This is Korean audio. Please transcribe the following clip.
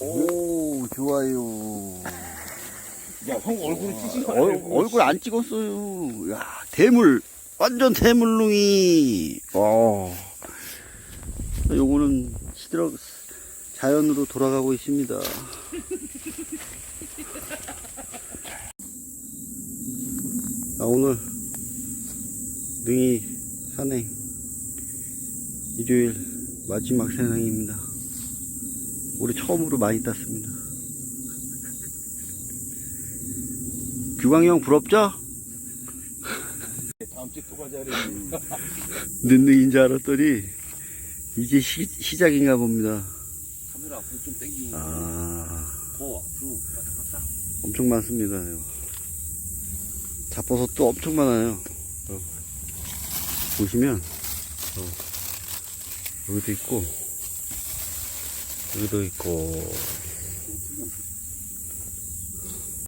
오, 좋아요. 야, 형 얼굴 찌지 얼, 얼굴 안 찍었어요. 야, 대물. 완전 대물롱이. 어. 요거는 시들어, 자연으로 돌아가고 있습니다. 아, 오늘, 능이 산행, 일요일 마지막 산행입니다. 올해 처음으로 많이 땄습니다. 규광이 형 부럽죠? 다음 주에 또 가자래. 늦는인 줄 알았더니 이제 시, 시작인가 봅니다. 카메라 앞으로 좀 당기고. 아, 더 앞으로 왔다 갔다. 엄청 많습니다. 잡버섯도 엄청 많아요. 어. 보시면 어, 여기도 있고 여기도 있고